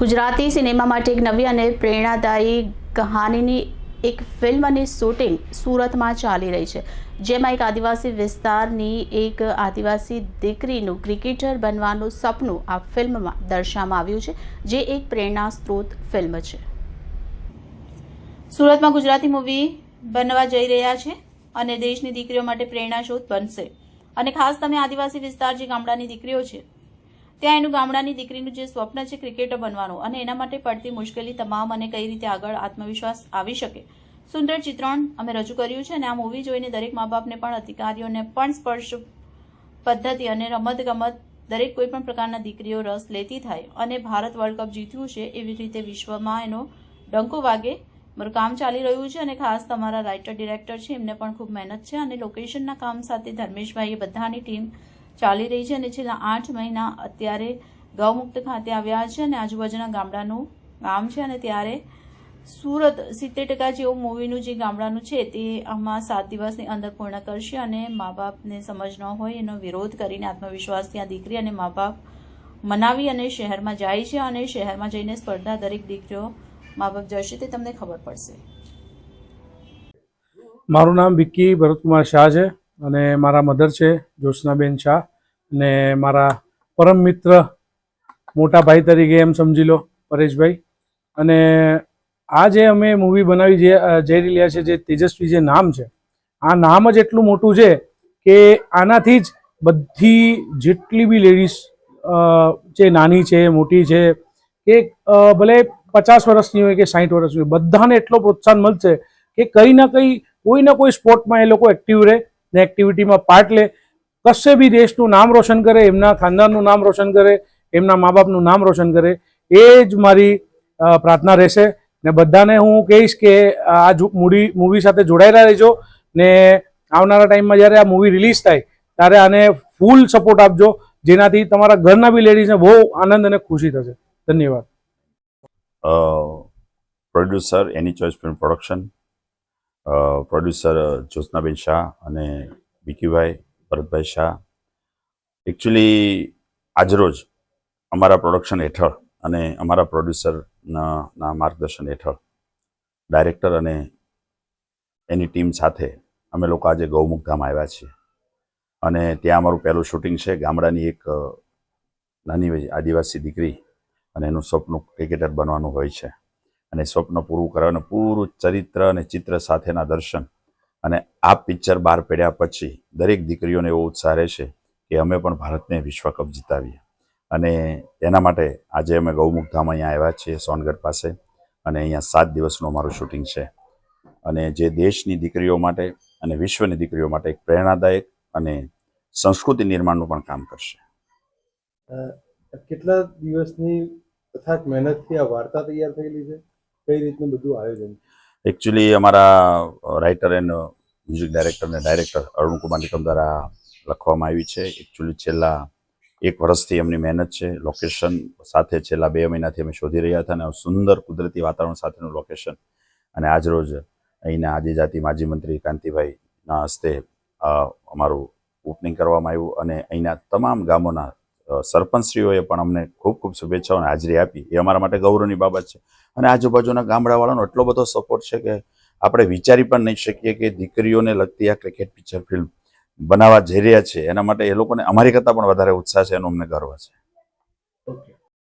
Gujarati cinema માટે એક નવી અને પ્રેરણાદાયી કહાનીની એક ફિલ્મની શૂટિંગ સુરતમાં ચાલી રહી છે, જેમાં એક આદિવાસી વિસ્તારની એક આદિવાસી દીકરીનું ક્રિકેટર બનવાનું સપનું આ ફિલ્મમાં દર્શાવવામાં આવ્યું છે, જે એક પ્રેરણા સ્ત્રોત ફિલ્મ છે. સુરતમાં ગુજરાતી મૂવી બનવા જઈ રહ્યા છે અને દેશની દીકરીઓ માટે પ્રેરણા પ્રેરણાસ્ત્રોત બનશે. અને ખાસ તમે આદિવાસી વિસ્તાર જે ગામડાની દીકરીઓ છે ત્યાં એનું ગામડાની દીકરીનું જે સ્વપ્ન છે ક્રિકેટર બનવાનું અને એના માટે પડતી મુશ્કેલી તમામ અને કઈ રીતે આગળ આત્મવિશ્વાસ આવી શકે. સુંદર ચિત્રણ અમે રજૂ કર્યું છે અને આ મૂવી જોઈને દરેક મા બાપને પણ અધિકારીઓને પણ સ્પર્શ પદ્ધતિ અને રમત ગમત દરેક કોઈ પણ પ્રકારના દીકરીઓ રસ લેતી થાય અને ભારત વર્લ્ડ કપ જીત્યું છે એવી રીતે વિશ્વમાં એનો ડંકો વાગે. મારું કામ ચાલી રહ્યું છે અને ખાસ તમારા રાઇટર ડિરેક્ટર છે એમને પણ ખૂબ મહેનત છે અને લોકેશનના કામ સાથે ધર્મેશભાઈએ બધાની ટીમ ચાલી રહી છે અને છેલ્લા આઠ મહિના અત્યારે ગૌમુક્ત ખાતે આવ્યા છે અને આજુબાજુના ગામડાનું ગામ છે અને ત્યારે સુરત સિત્તેર ટકા જેવું મૂવીનું જે ગામડાનું છે તે આમાં સાત દિવસની અંદર પૂર્ણ કરશે અને મા બાપને સમજ ન હોય એનો વિરોધ કરીને આત્મવિશ્વાસથી આ દીકરી અને મા બાપ મનાવી અને શહેરમાં જાય છે અને શહેરમાં જઈને સ્પર્ધા દરેક દીકરીઓ મા બાપ જશે તે તમને ખબર પડશે. મારું નામ વિક્કી ભરતકુમાર શાહ છે. અને મારા મધર છે, જ્યોત્સનાબેન શાહ, અને મારા પરમ મિત્ર મોટા ભાઈ તરીકે એમ સમજી લો, પરેશભાઈ. અને આ જે અમે મૂવી બનાવી જે જઈ રહ્યા છે, જે તેજસ્વી જે નામ છે, આ નામ જ એટલું મોટું છે કે આનાથી જ બધી જેટલી બી લેડીઝ જે નાની છે, મોટી છે, કે ભલે પચાસ વર્ષની હોય કે સાઠ વર્ષની હોય, બધાને એટલો પ્રોત્સાહન મળશે કે કંઈ ના કંઈ કોઈ ના કોઈ સ્પોર્ટમાં એ લોકો એક્ટિવ રહે. ને એક્ટિવિટીમાં પાર્ટ લે. કશે બી દેશનું નામ રોશન કરે, એમના ખાનદાનનું નામ રોશન કરે, એમના મા બાપનું નામ રોશન કરે, એ જ મારી પ્રાર્થના રહેશે. ને બધાને હું કહીશ કે આ મૂવી મૂવી સાથે જોડાયેલા રહેજો. ને આવનારા ટાઈમમાં જ્યારે આ મૂવી રિલીઝ થાય, ત્યારે આને ફૂલ સપોર્ટ આપજો. જેનાથી તમારા ઘરના બી લેડીઝને બહુ આનંદ અને ખુશી થશે. ધન્યવાદ. Producer any choice film production producer Jyotsnaben Shah અને વિકીભાઈ ભરતભાઈ શાહ. એકચ્યુઅલી આજરોજ અમારા પ્રોડક્શન હેઠળ અને અમારા પ્રોડ્યુસરના માર્ગદર્શન હેઠળ ડાયરેક્ટર અને એની ટીમ સાથે અમે લોકો આજે ગૌમુખ ધામ આવ્યા છીએ. અને ત્યાં અમારું પહેલું શૂટિંગ છે ગામડાની એક નાની આદિવાસી દીકરી અને એનું સપનું ક્રિકેટર બનવાનું હોય છે. અને સ્વપ્ન પૂરું કરવાનું પૂરું ચરિત્ર અને ચિત્ર સાથેના દર્શન. અને આ પિક્ચર બહાર પડ્યા પછી દરેક દીકરીઓને એવો ઉત્સાહ રહેશે કે અમે પણ ભારતને વિશ્વ કપ જીતાવીએ. અને એના માટે આજે અમે ગૌમુખ ધામ અહીંયા આવ્યા છીએ, સોનગઢ પાસે. અને અહીંયા સાત દિવસનું અમારું શૂટિંગ છે. અને જે દેશની દીકરીઓ માટે અને વિશ્વની દીકરીઓ માટે એક પ્રેરણાદાયક અને સંસ્કૃતિ નિર્માણનું પણ કામ કરશે. કેટલા દિવસની અથાક મહેનતથી આ વાર્તા તૈયાર થયેલી છે? કઈ રીતનું બધું આયોજન? એકચ્યુઅલી અમારા રાઇટર એન્ડ મ્યુઝિક ડાયરેક્ટર અને ડાયરેક્ટર અરુણકુમાર નિકમ દ્વારા લખવામાં આવી છે. એકચ્યુઅલી છેલ્લા એક વર્ષથી એમની મહેનત છે. લોકેશન સાથે છેલ્લા બે મહિનાથી અમે શોધી રહ્યા હતા અને સુંદર કુદરતી વાતાવરણ સાથેનું લોકેશન અને આજરોજ અહીંના આદિજાતિ માજી મંત્રી કાંતિભાઈના હસ્તે અમારું ઓપનિંગ કરવામાં આવ્યું અને અહીંના તમામ ગામોના સરપંચશ્રીઓએ પણ અમને ખૂબ ખૂબ શુભેચ્છાઓ અને હાજરી આપી. એ અમારા માટે ગૌરવની બાબત છે. અને આજુબાજુના ગામડાવાળાનો એટલો બધો સપોર્ટ છે કે આપણે વિચારી પણ નહીં શકીએ કે દીકરીઓને લગતી આ ક્રિકેટ પિક્ચર ફિલ્મ બનાવવા જઈ રહ્યા છે. એના માટે એ લોકોને અમારી કરતાં પણ વધારે ઉત્સાહ છે એનો અમને ગર્વ છે.